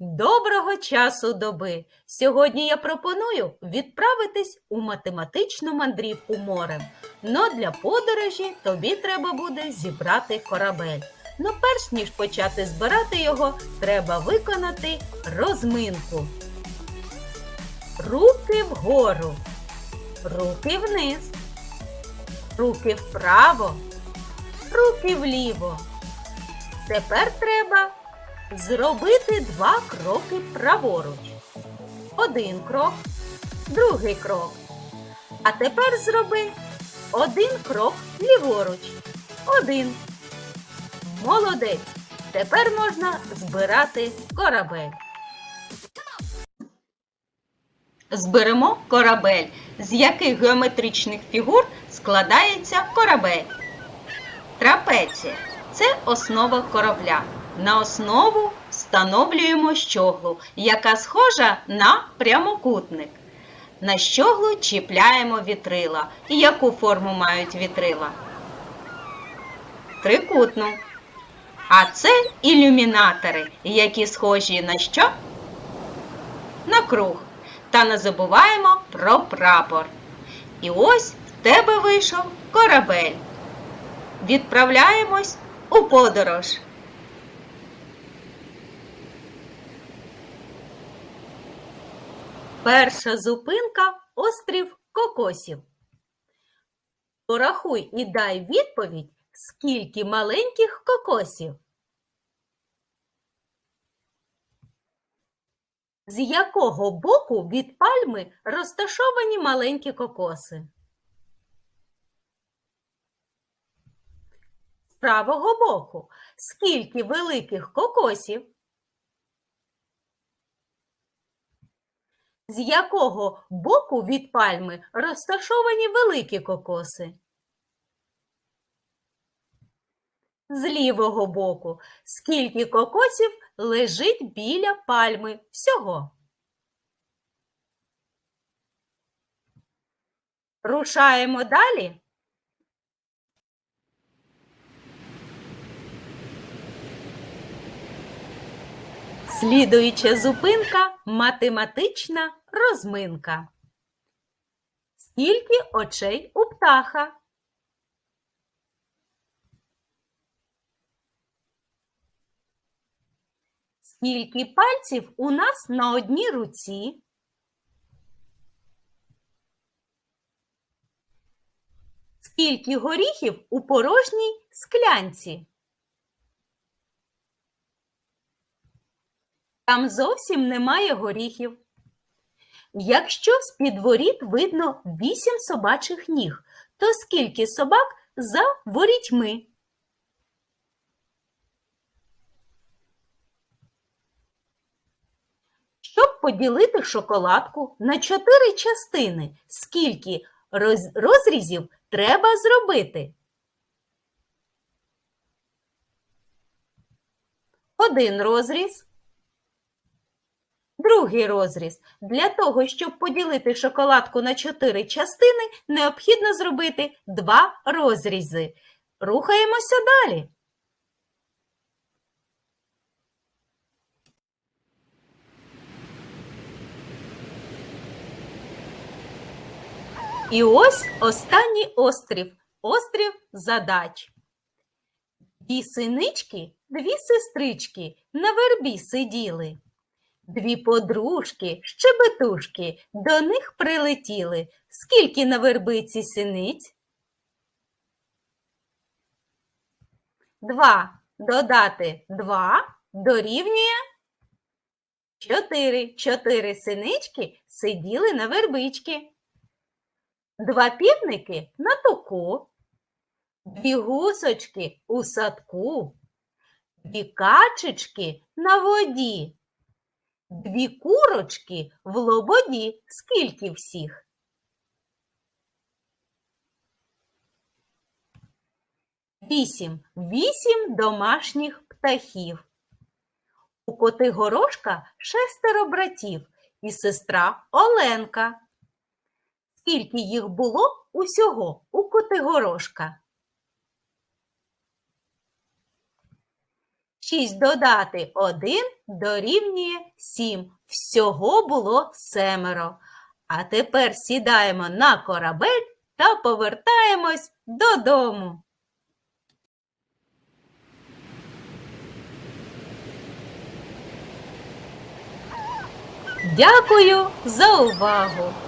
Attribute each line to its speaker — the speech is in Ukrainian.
Speaker 1: Доброго часу доби! Сьогодні я пропоную відправитись у математичну мандрівку морем. Но для подорожі тобі треба буде зібрати корабель. Но перш ніж почати збирати його, треба виконати розминку. Руки вгору, руки вниз, руки вправо, руки вліво. Тепер треба Зробити два кроки праворуч. Один крок, другий крок. А тепер зроби один крок ліворуч. Один. Молодець. Тепер можна збирати корабель. Зберемо корабель. З яких геометричних фігур складається корабель? Трапеція це основа корабля. На основу встановлюємо щоглу, яка схожа на прямокутник. На щоглу чіпляємо вітрила. Яку форму мають вітрила? Трикутну. А це ілюмінатори, які схожі на що? На круг. Та не забуваємо про прапор. І ось в тебе вийшов корабель. Відправляємось у подорож. Перша зупинка острів Кокосів. Порахуй і дай відповідь, скільки маленьких кокосів. З якого боку від пальми розташовані маленькі кокоси? З правого боку. Скільки великих кокосів? З якого боку від пальми розташовані великі кокоси? З лівого боку. Скільки кокосів лежить біля пальми всього? Рушаємо далі. Слідуюча зупинка математична розминка. Скільки очей у птаха? Скільки пальців у нас на одній руці? Скільки горіхів у порожній склянці? Там зовсім немає горіхів. Якщо з-під воріт видно вісім собачих ніг, то скільки собак за ворітьми? Щоб поділити шоколадку на чотири частини, скільки роз- розрізів треба зробити? Один розріз. Другий розріз. Для того, щоб поділити шоколадку на чотири частини, необхідно зробити два розрізи. Рухаємося далі. І ось останній острів острів задач. Дві синички, дві сестрички на вербі сиділи. Дві подружки, щебетушки, до них прилетіли. Скільки на вербиці синиць? Два. Додати два дорівнює чотири. Чотири синички сиділи на вербички. Два півники на току. Дві гусочки у садку. Дві качечки на воді. Дві курочки в лободі. Скільки всіх? Вісім. Вісім домашніх птахів. У коти горошка шестеро братів і сестра Оленка. Скільки їх було усього у коти горошка? 6 додати 1 дорівнює 7. Всього було семеро. А тепер сідаємо на корабель та повертаємось додому. Дякую за увагу!